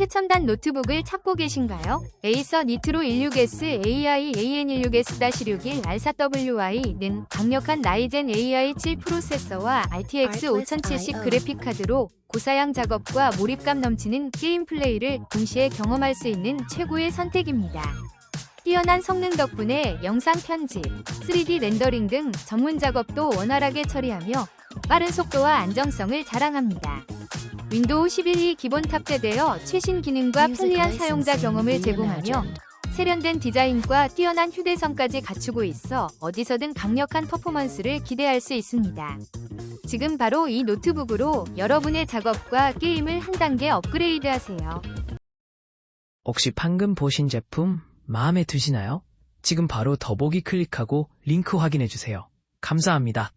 최첨단 노트북을 찾고 계신가요? 에이서 니트로 16S AI AN16S-61 R4WI는 강력한 라이젠 AI 7 프로세서와 RTX 5070 그래픽카드로 고사양 작업과 몰입감 넘치는 게임 플레이를 동시에 경험할 수 있는 최고의 선택입니다. 뛰어난 성능 덕분에 영상 편집, 3D 렌더링 등 전문 작업도 원활하게 처리하며 빠른 속도와 안정성을 자랑합니다. 윈도우 11이 기본 탑재되어 최신 기능과 편리한 사용자 경험을 제공하며 세련된 디자인과 뛰어난 휴대성까지 갖추고 있어 어디서든 강력한 퍼포먼스를 기대할 수 있습니다. 지금 바로 이 노트북으로 여러분의 작업과 게임을 한 단계 업그레이드 하세요. 혹시 방금 보신 제품 마음에 드시나요? 지금 바로 더보기 클릭하고 링크 확인해 주세요. 감사합니다.